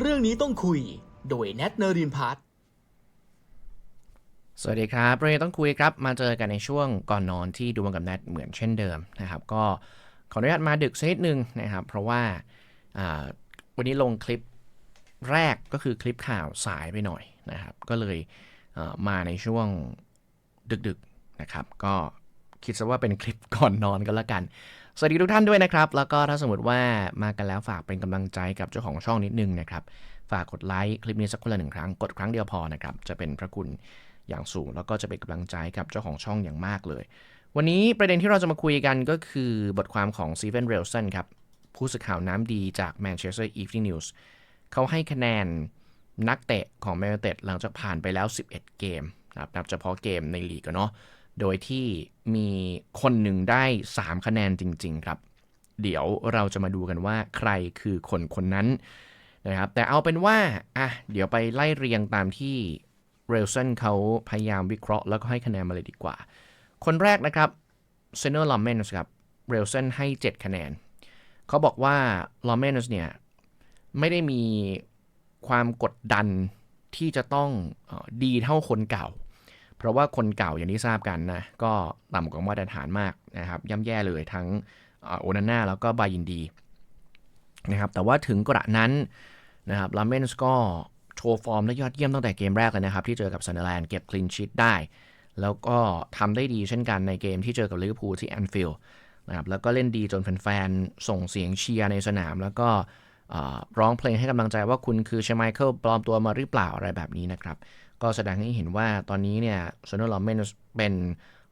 เรื่องนี้ต้องคุย โดยแนทเนอรินพัฒสวัสดีครับเรื่องต้องคุยครับ มาเจอกันในช่วงก่อนนอนที่ดูมันกับแนทเหมือนเช่นเดิมนะครับ ก็ขออนุญาตมาดึกสักนิดนึงนะครับ เพราะว่าวันนี้ลงคลิปแรกก็คือคลิปข่าวสายไปหน่อยนะครับ ก็เลยมาในช่วงดึกๆนะครับ ก็คิดซะว่าเป็นคลิปก่อนนอนกันละกัน สวัสดีทุกท่านด้วยนะครับ แล้วก็ถ้าสมมติว่ามากันแล้วฝากเป็นกำลังใจกับเจ้าของช่องนิดนึงนะครับ ฝากกดไลค์คลิปนี้สักคนละหนึ่งครั้ง กดครั้งเดียวพอนะครับ จะเป็นพระคุณอย่างสูง แล้วก็จะเป็นกำลังใจกับเจ้าของช่องอย่างมากเลย วันนี้ประเด็นที่เราจะมาคุยกันก็คือบทความของซีเวนเรลสันครับ ผู้สื่อข่าวน้ำดีจาก Manchester Evening News เขาให้คะแนนนักเตะของแมนยูเต็ดหลังจากผ่านไปแล้ว 11 เกมนะครับนับเฉพาะเกมในลีกเนาะ โดยที่มีคนหนึ่งได้ 3 คะแนนจริง ๆ ครับ เดี๋ยวเราจะมาดูกันว่าใครคือคนคนนั้นนะครับ แต่เอาเป็นว่า อะ เดี๋ยวไปไล่เรียงตามที่เรลสันเขาพยายามวิเคราะห์แล้วก็ให้คะแนนมาเลยดีกว่า คนแรกนะครับเซเนอร์ลอมเมนส์ครับเรลสันให้ 7 คะแนน เขาบอกว่าลอมเมนส์เนี่ย ไม่ได้มีความกดดันที่จะต้องดีเท่าคนเก่า เพราะว่าคนเก่าอย่างที่ทราบกันนะก็ต่ำกว่ามาตรฐานมากนะครับย่ำแย่เลยทั้งเอ่อโอนาน่าแล้วก็บายินดีนะครับแต่ว่าถึงกระนั้นนะครับลาเมนส์ก็โชว์ฟอร์มได้ยอดเยี่ยมตั้งแต่เกมแรกเลยนะครับ ที่เจอกับซันเดอร์แลนด์เก็บคลีนชีตได้ แล้วก็ทำได้ดีเช่นกันในเกมที่เจอกับลิเวอร์พูลที่แอนฟิลด์นะครับแล้วก็เล่นดีจนแฟนๆ ส่งเสียงเชียร์ในสนาม แล้วก็ร้องเพลงให้กำลังใจว่าคุณคือเชมไมเคิลปลอมตัวมาหรือเปล่าอะไรแบบนี้นะครับ ก็แสดงให้เห็นว่าตอนนี้เนี่ยโซนอลลอมเมนเป็น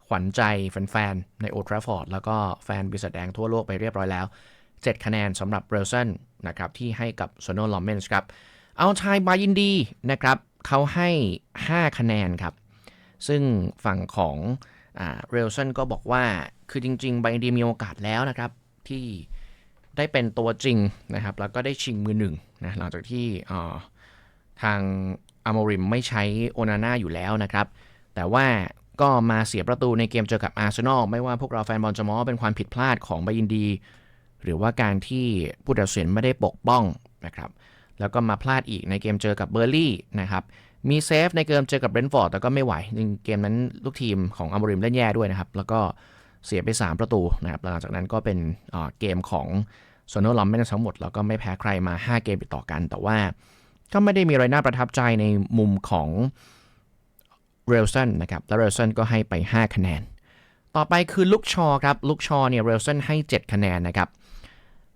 ขวัญใจแฟนๆ ในโอทราฟอร์ดแล้วก็แฟนบิสแดงทั่วโลกไปเรียบร้อยแล้ว 7 คะแนนสำหรับเรลสันนะครับที่ให้กับโซนอลลอมเมนครับเอาชายบายินดีนะครับเขาให้ 5 คะแนนครับ ซึ่งฝั่งของเรลสันก็บอกว่าคือจริง ๆ บายินดีมีโอกาสแล้วนะครับ ที่ได้เป็นตัวจริงนะครับ แล้วก็ได้ชิงมือหนึ่งนะหลังจากที่ทางามริมไม่ใช้โอนาน่าอยู่แล้วนะครับ แต่ว่าก็มาเสียประตูในเกมเจอกับอาร์เซนอลไม่ว่าพวกเราแฟนบอลจะมองเป็นความผิดพลาดของบายินดี หรือว่าการที่ผู้ตัดสินไม่ได้ปกป้องนะครับแล้วก็มาพลาดอีกในเกมเจอกับเบอร์ลี่นะครับมีเซฟในเกมเจอกับเบรนท์ฟอร์ดแต่ก็ไม่ไหวจริงเกมนั้นลูกทีมของอาโมริมเล่นแย่ด้วยนะครับ แล้วก็เสียไป 3 ประตูนะครับหลังจากนั้นก็เป็นเกมของโซโนลอมเมนทั้งหมด แล้วก็ไม่แพ้ใครมา 5 เกมติดต่อกัน แต่ว่า ก็ไม่ได้มีอะไรน่าประทับใจในมุมของเรลสันนะครับ แล้วเรลสันก็ให้ไป 5 คะแนน ต่อไปคือลุกชอครับลุกชอเนี่ยเรลสันให้ 7 คะแนนนะครับ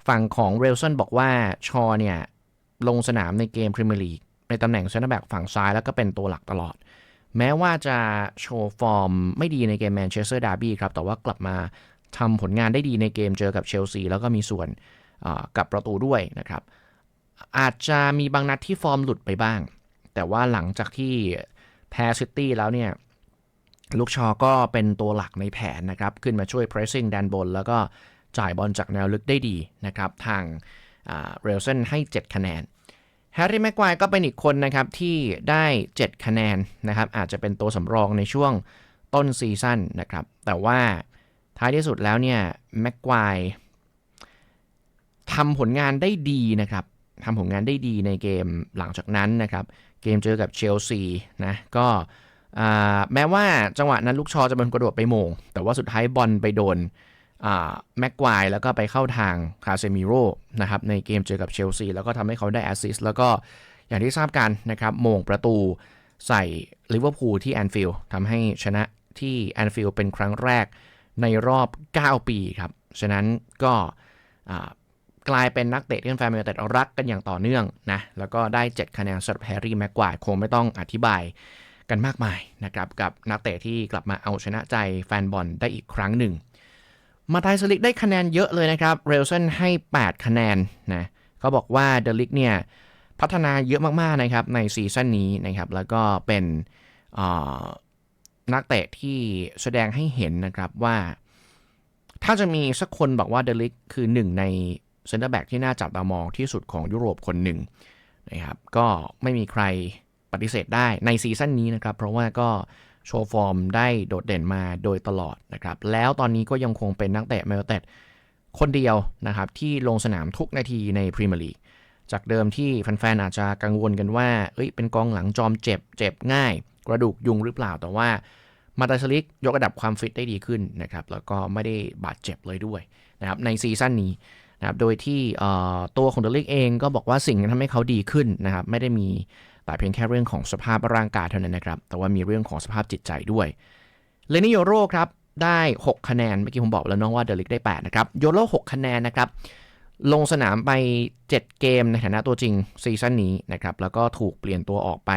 ฝั่งของเรลสันบอกว่าชอเนี่ยลงสนามในเกมพรีเมียร์ลีกในตำแหน่งเซนเตอร์แบ็กฝั่งซ้ายแล้วก็เป็นตัวหลักตลอด แม้ว่าจะโชว์ฟอร์มไม่ดีในเกมแมนเชสเตอร์ดาร์บี้ครับ แต่ว่ากลับมาทำผลงานได้ดีในเกมเจอกับเชลซีแล้วก็มีส่วนกับประตูด้วยนะครับ อาจจะมีบางนัดที่ฟอร์มหลุดไปบ้าง แต่ว่าหลังจากที่แพ้ซิตี้แล้วเนี่ย ลูกชอก็เป็นตัวหลักในแผนนะครับ ขึ้นมาช่วย pressing ด้านบน แล้วก็จ่ายบอลจากแนวลึกได้ดีนะครับ ทางเรลเซนให้ 7 คะแนนแฮร์รี่แม็กควายก็เป็นอีกคนนะครับ ที่ได้ 7 คะแนนนะครับ อาจจะเป็นตัวสำรองในช่วงต้นซีซั่นนะครับ แต่ว่าท้ายที่สุดแล้วเนี่ยแม็กควายทำผลงานได้ดีนะครับ ทำผลงานได้ดีในเกมหลังจากนั้นนะครับ เกมเจอกับเชลซีนะก็แม้ว่าจังหวะนั้นลูกชอจะเป็นกระโดดไปโมง แต่ว่าสุดท้ายบอลไปโดนแม็กควายแล้วก็ไปเข้าทางคาเซมิโร่นะครับในเกมเจอกับเชลซีแล้วก็ทำให้เขาได้แอสซิสต์แล้วก็อย่างที่ทราบกันนะครับโมงประตูใส่ลิเวอร์พูลที่แอนฟิลด์ทำให้ชนะที่แอนฟิลด์เป็นครั้งแรกในรอบ 9 ปีครับ ฉะนั้นก็ กลายเป็นนักเตะที่แฟนแมนยูไนเต็ดรักกันอย่างต่อเนื่องนะแล้วก็ได้ 7 คะแนนสำหรับแฮร์รี่แม็กควายคงไม่ต้องอธิบายกันมากมายนะครับกับนักเตะที่กลับมาเอาชนะใจแฟนบอลได้อีกครั้งหนึ่ง มาไทยสลิกได้คะแนนเยอะเลยนะครับเรลสันให้ 8 คะแนนนะเขาบอกว่าเดลิกเนี่ยพัฒนาเยอะมากๆนะครับในซีซั่นนี้นะครับแล้วก็เป็นนักเตะที่แสดงให้เห็นนะครับว่า ถ้าจะมีสักคนบอกว่าเดลิกคือหนึ่งใน เซนเตอร์แบ็กที่น่าจับตามองที่สุดของยุโรปคนหนึ่งนะครับก็ไม่มีใครปฏิเสธได้ในซีซั่นนี้นะครับ เพราะว่าก็โชว์ฟอร์มได้โดดเด่นมาโดยตลอดนะครับ แล้วตอนนี้ก็ยังคงเป็นนักเตะแมนยูไนเต็ดคนเดียวนะครับ ที่ลงสนามทุกนาทีในพรีเมียร์ลีกจากเดิมที่แฟนๆอาจจะกังวลกันว่า เอ้ยเป็นกองหลังจอมเจ็บ เจ็บง่าย กระดูกยุงหรือเปล่า แต่ว่ามาตาสลิกยกระดับความฟิตได้ดีขึ้นนะครับ แล้วก็ไม่ได้บาดเจ็บเลยด้วยนะครับ ในซีซั่นนี้ นะครับโดยที่ตัวของเดลิกเองก็บอกว่าสิ่งที่ทำให้เขาดีขึ้นนะครับไม่ได้มีแต่เพียงแค่เรื่องของสภาพร่างกายเท่านั้นนะครับ แต่ว่ามีเรื่องของสภาพจิตใจด้วยเลนิโยโรครับได้ 6 คะแนน เมื่อกี้ผมบอกแล้วน้องว่าเดลิกได้ 8 นะครับ โยโร6คะแนนนะครับ ลงสนามไป 7 เกมในฐานะตัวจริงซีซั่นนี้นะครับ แล้วก็ถูกเปลี่ยนตัวออกไป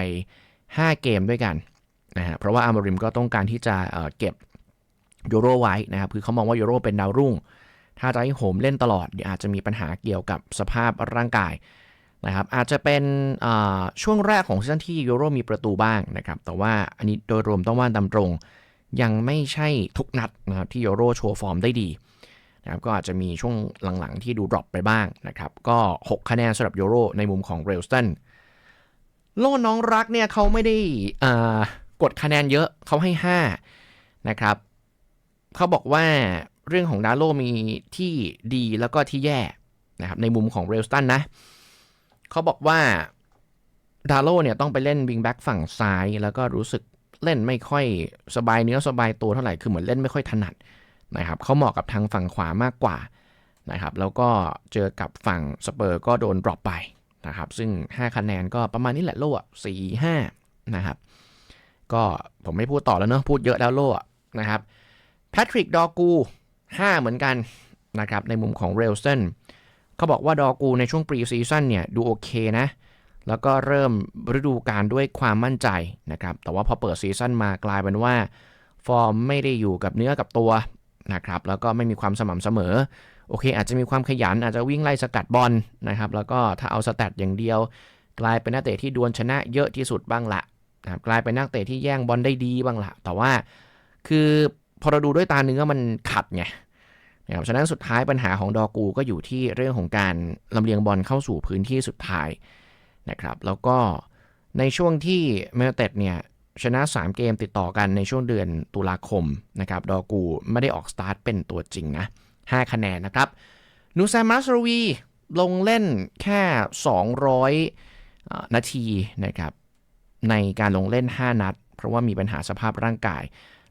5 เกมด้วยกันนะฮะเพราะว่าอาร์มาริมก็ต้องการที่จะเเก็บโยโรไว้นะครับ คือเขามองว่าโยโรเป็นดาวรุ่ง ถ้าจะให้โหมเล่นตลอดเดี๋ยวอาจจะมีปัญหาเกี่ยวกับสภาพร่างกายนะครับอาจจะเป็นช่วงแรกของซีซั่นที่โยโรมีประตูบ้างนะครับแต่ว่าอันนี้โดยรวมต้องว่าตามตรง ยังไม่ใช่ทุกนัดนะครับที่โยโรโชว์ฟอร์มได้ดีนะครับก็อาจจะมีช่วงหลังๆที่ดูดรอปไปบ้างนะครับก็ 6 คะแนนสำหรับโยโรในมุมของเรลสตันโลน้องรักเนี่ยเขาไม่ได้กดคะแนนเยอะเขาให้ 5 นะครับเขาบอกว่า เรื่องของดาโลมีที่ดีแล้วก็ที่แย่นะครับในมุมของเรลสตันนะเขาบอกว่าดาโลเนี่ยต้องไปเล่นวิงแบ็กฝั่งซ้าย แล้วก็รู้สึกเล่นไม่ค่อยสบายเนื้อสบายตัวเท่าไหร่คือเหมือนเล่นไม่ค่อยถนัดนะครับเขาเหมาะกับทางฝั่งขวามากกว่านะครับแล้วก็เจอกับฝั่งสเปอร์ก็โดนดรอปไปนะครับซึ่ง 5 คะแนนก็ประมาณนี้แหละโล่สี่ห้านะครับก็ผมไม่พูดต่อแล้วเนอะพูดเยอะแล้วโล่นะครับแพทริกดอกู 5 เหมือนกันนะครับในมุมของเรลสันเขาบอกว่าดอกูในช่วงปรีซีซั่นเนี่ยดูโอเคนะ แล้วก็เริ่มฤดูกาลด้วยความมั่นใจนะครับ แต่ว่าพอเปิดซีซั่นมากลายเป็นว่า ฟอร์มไม่ได้อยู่กับเนื้อกับตัวนะครับ แล้วก็ไม่มีความสม่ำเสมอ โอเค อาจจะมีความขยันอาจจะวิ่งไล่สกัดบอลนะครับ แล้วก็ถ้าเอาสแตทอย่างเดียว กลายเป็นนักเตะที่ดวลชนะเยอะที่สุดบ้างละนะกลายเป็นนักเตะที่แย่งบอลได้ดีบ้างละแต่ว่าคือ พอเราดูด้วยตาเนื้อมันขัดไงนะครับฉะนั้นสุดท้ายปัญหาของดอกูก็อยู่ที่เรื่องของการลำเลียงบอลเข้าสู่พื้นที่สุดท้ายนะครับ แล้วก็ในช่วงที่เมลเต็ดเนี่ยชนะ 3 เกมติดต่อกันในช่วงเดือนตุลาคมนะครับดอกูไม่ได้ออกสตาร์ทเป็นตัวจริงนะ 5 คะแนนนะครับ นูซามัสโรวีลงเล่นแค่ 200อ่านาทีนะครับในการลงเล่น 5 นัด เพราะว่ามีปัญหาสภาพร่างกาย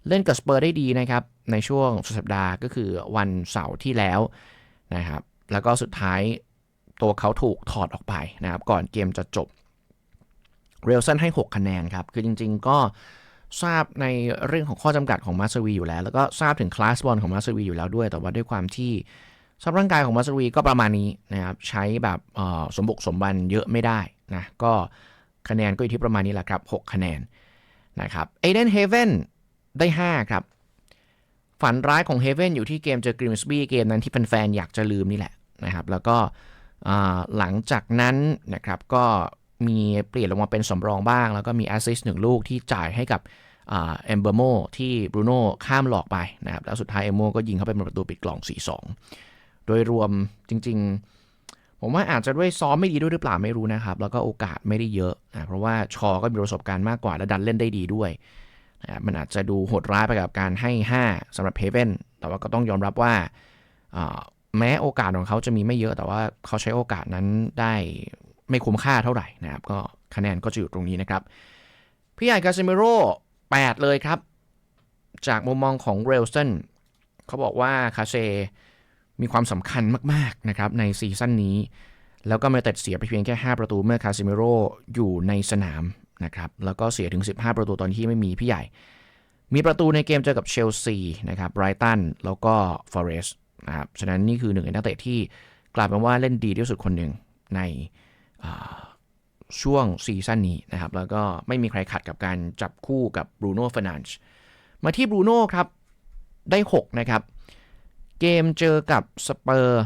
เล่นกับสเปอร์ได้ดีนะครับ ในช่วงสุดสัปดาห์ก็คือวันเสาร์ที่แล้วนะครับ แล้วก็สุดท้ายตัวเขาถูกถอดออกไปนะครับ ก่อนเกมจะจบ เรลสันให้ 6 คะแนนครับ คือจริงๆก็ทราบในเรื่องของข้อจำกัดของมาสวีอยู่แล้ว แล้วก็ทราบถึงคลาสบอลของมาสวีอยู่แล้วด้วย แต่ว่าด้วยความที่สภาพร่างกายของมาสวีก็ประมาณนี้นะครับ ใช้แบบสมบุกสมบันเยอะไม่ได้นะ ก็คะแนนก็อยู่ที่ประมาณนี้แหละครับ 6 คะแนนนะครับเอเดนเฮเวน ได้ 5 ครับ ฝันร้ายของเฮเวนอยู่ที่เกมเจอกริมสบี้เกมนั้นที่แฟนๆอยากจะลืมนี่แหละนะครับ แล้วก็หลังจากนั้นนะครับก็มีเปลี่ยนลงมาเป็นสำรองบ้าง แล้วก็มีแอสซิสต์หนึ่งลูกที่จ่ายให้กับเอมเบอร์โมที่บรูโน่ข้ามหลอกไปนะครับ แล้วสุดท้ายเอมโมก็ยิงเข้าไปเป็นประตูปิดกล่อง 4-2 โดยรวมจริง ๆ ผมว่าอาจจะด้วยซ้อมไม่ดีด้วยหรือเปล่าไม่รู้นะครับ แล้วก็โอกาสไม่ได้เยอะนะเพราะว่าชอก็มีประสบการณ์มากกว่าและดันเล่นได้ดีด้วย มันอาจจะดูโหดร้ายไปกับการให้ 5สำหรับเฮเว่นแต่ว่าก็ต้องยอมรับว่าแม้โอกาสของเขาจะมีไม่เยอะแต่ว่าเขาใช้โอกาสนั้นได้ไม่คุ้มค่าเท่าไหร่นะครับ ก็คะแนนก็จะอยู่ตรงนี้นะครับ พี่ใหญ่กาซิเมโร่8เลยครับ จากมุมมองของเรลสันเขาบอกว่าคาเซมีความสำคัญมาก ๆ นะครับ ในซีซั่นนี้ แล้วก็มาเต็ดเสียไปเพียงแค่ 5 ประตูเมื่อคาซิเมโร่อยู่ในสนาม นะครับแล้วก็เสียถึง 15 ประตูตอนที่ไม่มีพี่ใหญ่ มีประตูในเกมเจอกับเชลซีนะครับไบรตันแล้วก็ฟอเรสต์นะครับฉะนั้นนี่คือหนึ่งในนักเตะที่กลายเป็นว่าเล่นดีที่สุดคนหนึ่งในช่วงซีซั่นนี้นะครับ แล้วก็ไม่มีใครขัดกับการจับคู่กับบรูโน่ฟรนันช์มาที่บรูโน่ครับ ได้ 6 นะครับ เกมเจอกับสเปอร์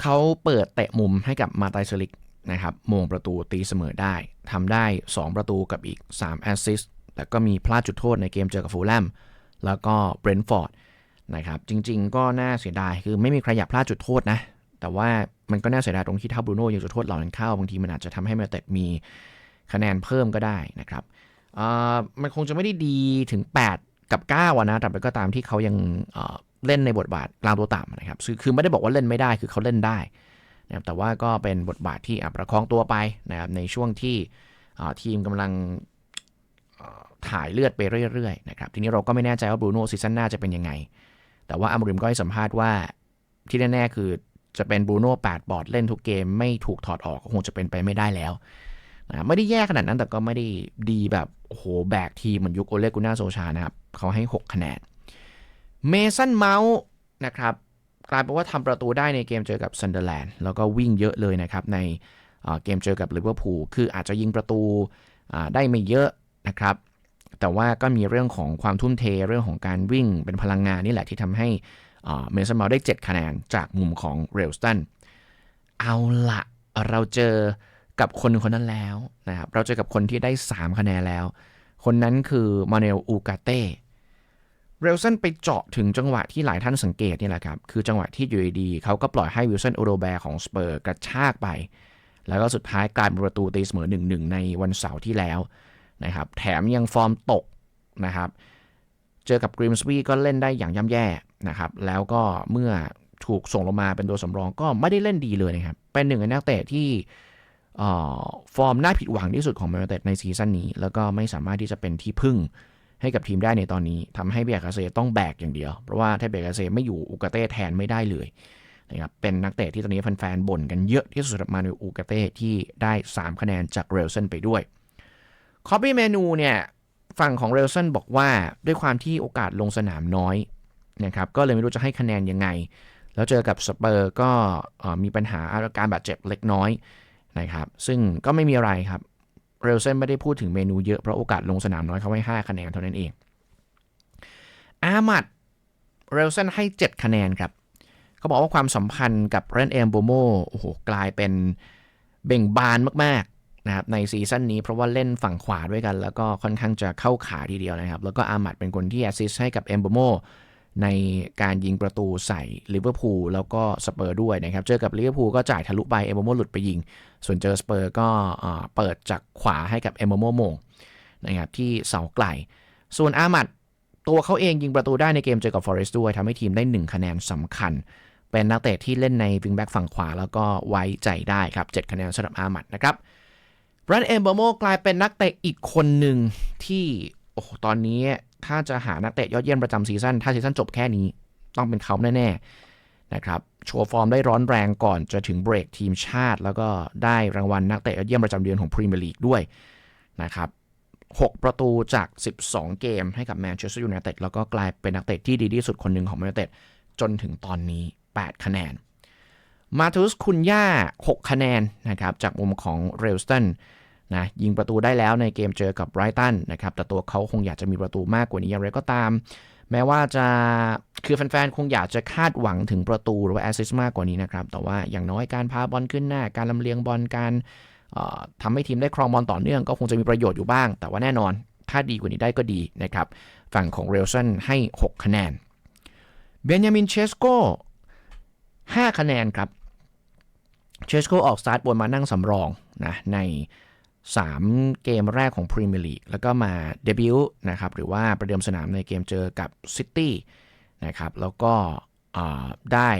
เขาเปิดเตะมุมให้กับมาตายเซลิก นะครับมงประตูตีเสมอได้ทำได้ 2 ประตูกับอีก3แอสซิสต์แต่ก็มีพลาดจุดโทษในเกมเจอกับฟูลแลมแล้วก็เบรนท์ฟอร์ดนะครับจริงๆ ก็น่าเสียดายคือไม่มีใครอยากพลาดจุดโทษนะ แต่ว่ามันก็น่าเสียดายตรงที่ถ้าบรูโน่ยังจุดโทษเหล่านั้นเข้าบางทีมันอาจจะทำให้แมนเต็ดมีคะแนนเพิ่มก็ได้นะครับมันคงจะไม่ได้ดีถึง 8 กับ9อะนะแต่ก็ตามที่เขายังเอ่อเล่นในบทบาทกลางตัวต่ำนะครับคือคือไม่ได้บอกว่าเล่นไม่ได้คือเขาเล่นได้ นะครับแต่ว่าก็เป็นบทบาทที่ประคองตัวไปนะครับในช่วงที่ทีมกำลังถ่ายเลือดไปเรื่อยๆนะครับทีนี้เราก็ไม่แน่ใจว่าบรูโน่ซีซั่นหน้าจะเป็นยังไง แต่ว่าอัมริมก็ให้สัมภาษณ์ว่าที่แน่ๆคือจะเป็นบรูโน่8บอร์ดเล่นทุกเกมไม่ถูกถอดออกก็คงจะเป็นไปไม่ได้แล้วนะไม่ได้แย่ขนาดนั้นแต่ก็ไม่ได้ดีแบบโอ้โหแบกทีเหมือนยุคโอเลกุน่าโซชานะครับเขาให้ 6 คะแนนเมสันเมาส์นะครับ กลายเป็นว่าทำประตูได้ในเกมเจอกับซันเดอร์แลนด์แล้วก็วิ่งเยอะเลยนะครับ ในเกมเจอกับลิเวอร์พูลคืออาจจะยิงประตูได้ไม่เยอะนะครับ แต่ว่าก็มีเรื่องของความทุ่มเทเรื่องของการวิ่งเป็นพลังงานนี่แหละที่ทำให้เมสันเมาได้ 7 คะแนนจากมุมของเรลสตันเอาละเราเจอกับคนคนนั้นแล้วนะครับ เราเจอกับคนที่ได้ 3 คะแนนแล้ว คนนั้นคือมาเนลอูกาเต้ เรลสันไปเจาะถึงจังหวะที่หลายท่านสังเกตนี่แหละครับ คือจังหวะที่อยู่ดีเขาก็ปล่อยให้วิลสันโอโรแบร์ของสเปอร์กระชากไป แล้วก็สุดท้ายกลายเป็นประตูตีเสมอ1-1ในวันเสาร์ที่แล้วนะครับ แถมยังฟอร์มตกนะครับ เจอกับกริมสวีก็เล่นได้อย่างย่ำแย่นะครับ แล้วก็เมื่อถูกส่งลงมาเป็นตัวสำรองก็ไม่ได้เล่นดีเลยนะครับ เป็นหนึ่งในนักเตะที่อ่อฟอร์มน่าผิดหวังที่สุดของแมนยูไนเต็ดในซีซั่นนี้ แล้วก็ไม่สามารถที่จะเป็นที่พึ่ง ให้กับทีมได้ในตอนนี้ทำให้เบียร์กาเซต้องแบกอย่างเดียว เพราะว่าถ้าเบียร์กาเซไม่อยู่อุกาเต้แทนไม่ได้เลยนะครับเป็นนักเตะที่ตอนนี้แฟนๆบ่นกันเยอะที่สุดสำหรับมานูอุกาเต้ที่ได้ 3 คะแนนจากเรลเซนไปด้วยคอปปี้เมนูเนี่ยฝั่งของเรลสันบอกว่าด้วยความที่โอกาสลงสนามน้อยนะครับก็เลยไม่รู้จะให้คะแนนยังไง แล้วเจอกับสเปอร์ก็มีปัญหาอาการบาดเจ็บเล็กน้อยนะครับซึ่งก็ไม่มีอะไรครับ เรลเซนไม่ได้พูดถึงเมนูเยอะเพราะโอกาสลงสนามน้อยเขาให้ 5 คะแนนเท่านั้นเอง อามัดเรลเซนให้ 7 คะแนนครับ เขาบอกว่าความสัมพันธ์กับเรนเอมโบโมโอ้โห กลายเป็นเบ่งบานมากๆนะครับในซีซั่นนี้เพราะว่าเล่นฝั่งขวาด้วยกัน แล้วก็ค่อนข้างจะเข้าขาทีเดียวนะครับ แล้วก็อามัดเป็นคนที่แอสซิสต์ให้กับเอมโบโม ในการยิงประตูใส่ลิเวอร์พูลแล้วก็สเปอร์ด้วยนะครับ เจอกับลิเวอร์พูลก็จ่ายทะลุไปเอมโบโมหลุดไปยิง ส่วนเจอสเปอร์ก็เปิดจากขวาให้กับเอมโบโมโมงนะครับที่เสาไกล ส่วนอามัดตัวเขาเองยิงประตูได้ในเกมเจอกับฟอเรสต์ด้วยทำให้ทีมได้ 1 คะแนนสำคัญ เป็นนักเตะที่เล่นในวิงแบ็กฝั่งขวาแล้วก็ไว้ใจได้ครับ 7 คะแนนสำหรับอามัดนะครับบรันเอมเบอร์โมกลายเป็นนักเตะอีกคนหนึ่งที่โอ้ตอนนี้ ถ้าจะหานักเตะยอดเยี่ยมประจำซีซั่นถ้าซีซั่นจบแค่นี้ต้องเป็นเขาแน่ๆนะครับโชว์ฟอร์มได้ร้อนแรงก่อนจะถึงเบรกทีมชาติ แล้วก็ได้รางวัลนักเตะยอดเยี่ยมประจำเดือนของพรีเมียร์ลีกด้วยนะครับ6 ประตูจาก 12 เกมให้กับแมนเชสเตอร์ยูไนเต็ดแล้วก็กลายเป็นนักเตะที่ดีที่สุดคนหนึ่งของแมนยูไนเต็ดจนถึงตอนนี้ 8 คะแนน มาทูสคุณย่า 6 คะแนนนะครับจากมุมของเรลสตัน นะยิงประตูได้แล้วในเกมเจอกับไบรตันนะครับแต่ตัวเขาคงอยากจะมีประตูมากกว่านี้อย่างไรก็ตาม แม้ว่าจะคือแฟนๆ คงอยากจะคาดหวังถึงประตูหรือว่าแอสซิสต์มากกว่านี้นะครับแต่ว่าอย่างน้อยการพาบอลขึ้นหน้า การลำเลียงบอลการเอ่อทำให้ทีมได้ครองบอลต่อเนื่องก็คงจะมีประโยชน์อยู่บ้าง แต่ว่าแน่นอน ถ้าดีกว่านี้ได้ก็ดีนะครับฝั่งของเรลสันให้ 6 คะแนนเบนยามินเชสโก5คะแนนครับเชสโกออกสตาร์ทบนมานั่งสำรองนะใน 3 เกมแรกของพรีเมียร์ลีกแล้วก็มาเดบิวต์นะครับหรือว่าประเดิมสนามในเกมเจอกับซิตี้นะครับแล้วก็ได้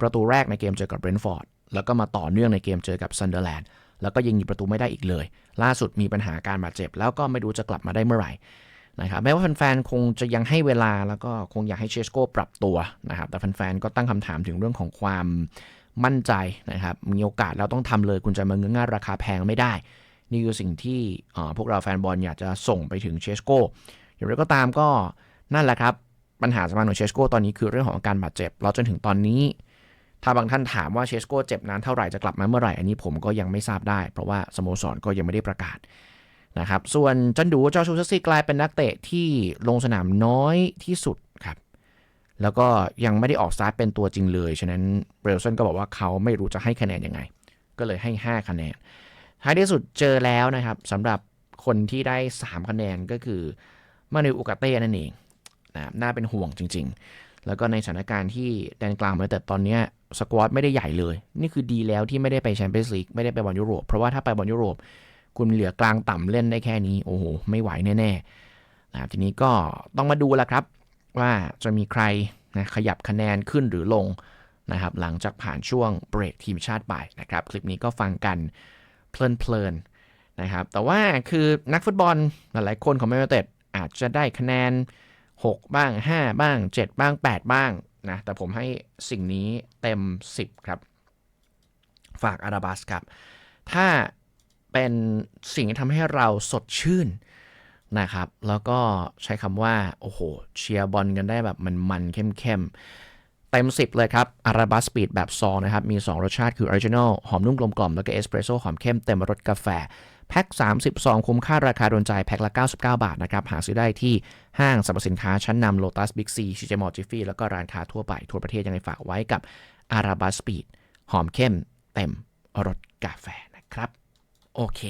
ประตูแรกในเกมเจอกับเบรนท์ฟอร์ดแล้วก็มาต่อเนื่องในเกมเจอกับซันเดอร์แลนด์แล้วก็ยิงประตูไม่ได้อีกเลย ล่าสุดมีปัญหาการบาดเจ็บ แล้วก็ไม่รู้จะกลับมาได้เมื่อไหร่นะครับแม้ว่าแฟนๆคงจะยังให้เวลาแล้วก็คงอยากให้เชสโก้ปรับตัวนะครับแต่แฟนๆก็ตั้งคำถามถึงเรื่องของความมั่นใจนะครับมีโอกาสแล้วต้องทำเลยคุณจะมาเงื้อง่ายราคาแพงไม่ได้ นี่คือสิ่งที่พวกเราแฟนบอลอยากจะส่งไปถึงเชสโกอย่างไรก็ตามก็นั่นแหละครับ ปัญหาสำคัญของเชสโกตอนนี้คือเรื่องของอาการบาดเจ็บ เราจนถึงตอนนี้ ถ้าบางท่านถามว่าเชสโกเจ็บนานเท่าไหร่จะกลับมาเมื่อไหร่ อันนี้ผมก็ยังไม่ทราบได้ เพราะว่าสโมสรก็ยังไม่ได้ประกาศนะครับ ส่วนจันดูจอชูซัสซี่กลายเป็นนักเตะที่ลงสนามน้อยที่สุดครับแล้วก็ยังไม่ได้ออกสตาร์ทเป็นตัวจริงเลย ฉะนั้นเบรลสันก็บอกว่าเขาไม่รู้จะให้คะแนนยังไง ก็เลยให้ 5 คะแนน ท้ายที่สุดเจอแล้วนะครับสำหรับคนที่ได้ 3 คะแนนก็คือมานิวอุกาเต้นั่นเองนะน่าเป็นห่วงจริง ๆ แล้วก็ในสถานการณ์ที่แดนกลางมาแต่ตอนนี้สควอตไม่ได้ใหญ่เลย นี่คือดีแล้วที่ไม่ได้ไปแชมเปี้ยนส์ลีกไม่ได้ไปบอลยุโรป เพราะว่าถ้าไปบอลยุโรป คุณเหลือกลางต่ำเล่นได้แค่นี้ โอ้โห ไม่ไหวแน่ๆนะครับทีนี้ก็ต้องมาดูแล้วครับ ว่าจะมีใครนะขยับคะแนนขึ้นหรือลงนะครับหลังจากผ่านช่วงเบรกทีมชาติไปนะครับ คลิปนี้ก็ฟังกัน เพลินๆนะครับ แต่ว่าคือนักฟุตบอลหลายๆคนของแมนยูเต็ดอาจจะได้คะแนน 6 บ้าง 5 บ้าง 7 บ้าง 8 บ้างนะแต่ผมให้สิ่งนี้เต็ม 10 ครับ ฝากอาราบัสครับ ถ้าเป็นสิ่งที่ทำให้เราสดชื่นนะครับ แล้วก็ใช้คำว่า โอ้โห เชียร์บอลกันได้แบบมันมันๆเข้มๆ เต็ม 10 เลยครับ อาราบัสปีดแบบซองนะครับ มี 2 รสชาติคือออริจินอลหอมนุ่มกลมกล่อม แล้วก็เอสเปรสโซ่หอมเข้มเต็มรสกาแฟ แพ็ค 30 ซองคุ้มค่าราคาโดนใจ แพ็คละ 99 บาทนะครับ หาซื้อได้ที่ห้างสรรพสินค้าชั้นนำโลตัสบิ๊กซีชิเจมอลจิฟฟี่แล้วก็ร้านค้าทั่วไป ทั่วประเทศยังไงฝากไว้กับอาราบัสสปีดหอมเข้ม เต็มรสกาแฟนะครับโอเค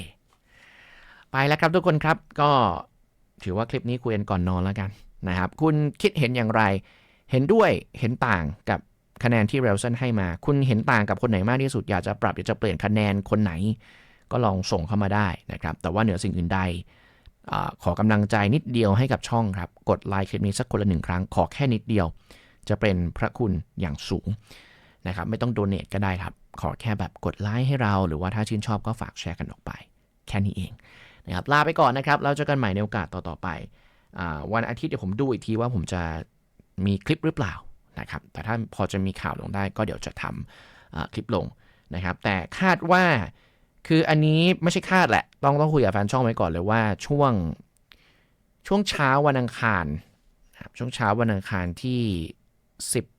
ไปแล้วครับทุกคนครับก็ถือว่าคลิปนี้คุยกันก่อนนอนแล้วกันนะครับ คุณคิดเห็นอย่างไร เห็นด้วยเห็นต่างกับคะแนนที่เรลสันให้มา คุณเห็นต่างกับคนไหนมากที่สุด อยากจะปรับอยากจะเปลี่ยนคะแนนคนไหน ก็ลองส่งเข้ามาได้นะครับ แต่ว่าเหนือสิ่งอื่นใดอขอกำลังใจนิดเดียวให้กับช่องครับ กดไลค์คลิปนี้สักคนละหนึ่งครั้ง ขอแค่นิดเดียว จะเป็นพระคุณอย่างสูงนะครับ ไม่ต้องโดเน a ก็ได้ครับ ขอแค่แบบกดไลค์ให้เรา หรือว่าถ้าชื่นชอบก็ฝากแชร์กันออกไป แค่นี้เองนะครับ ลาไปก่อนนะครับ เราเจอกันใหม่ในโอกาสต่อๆไปอ่าวันอาทิตย์เดี๋ยวผมดูอีกทีว่าผมจะ มีคลิปหรือเปล่านะครับ แต่ถ้าพอจะมีข่าวลงได้ก็เดี๋ยวจะทำอ่าคลิปลงนะครับ แต่คาดว่าคืออันนี้ไม่ใช่คาดแหละ ต้องต้องคุยกับแฟนช่องไว้ก่อนเลยว่าช่วงช่วงเช้าวันอังคารนะครับช่วงเช้าวันอังคารที่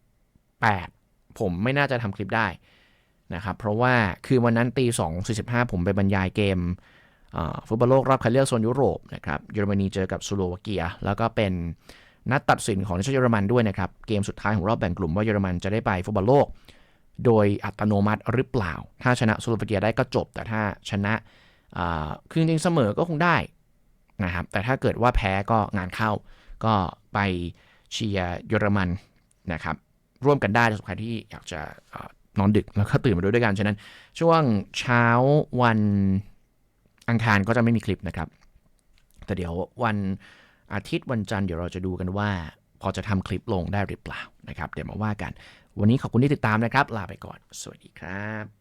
18 ผมไม่น่าจะทำคลิปได้นะครับ เพราะว่าคือวันนั้นตี2 45ผมไปบรรยายเกมฟุตบอลโลกรอบคัดเลือกโซนยุโรปนะครับเยอรมนีเจอกับสโลวาเกีย แล้วก็เป็น นัดตัดสินของทีมชาติเยอรมันด้วยนะครับ เกมสุดท้ายของรอบแบ่งกลุ่มว่าเยอรมันจะได้ไปฟุตบอลโลก โดยอัตโนมัติหรือเปล่า ถ้าชนะสโลวาเกียได้ก็จบ แต่ถ้าชนะคือจริงเสมอก็คงได้นะครับ แต่ถ้าเกิดว่าแพ้ก็งานเข้า ก็ไปเชียร์เยอรมันนะครับ ร่วมกันได้สำหรับใครที่อยากจะอนอนดึกแล้วก็ตื่นมาดูด้วยกัน ฉะนั้นช่วงเช้าวันอังคารก็จะไม่มีคลิปนะครับ แต่เดี๋ยววัน อาทิตย์วันจันทร์เดี๋ยวเราจะดูกันว่า พอจะทำคลิปลงได้หรือเปล่านะครับ เดี๋ยวมาว่ากัน วันนี้ขอบคุณที่ติดตามนะครับ ลาไปก่อน สวัสดีครับ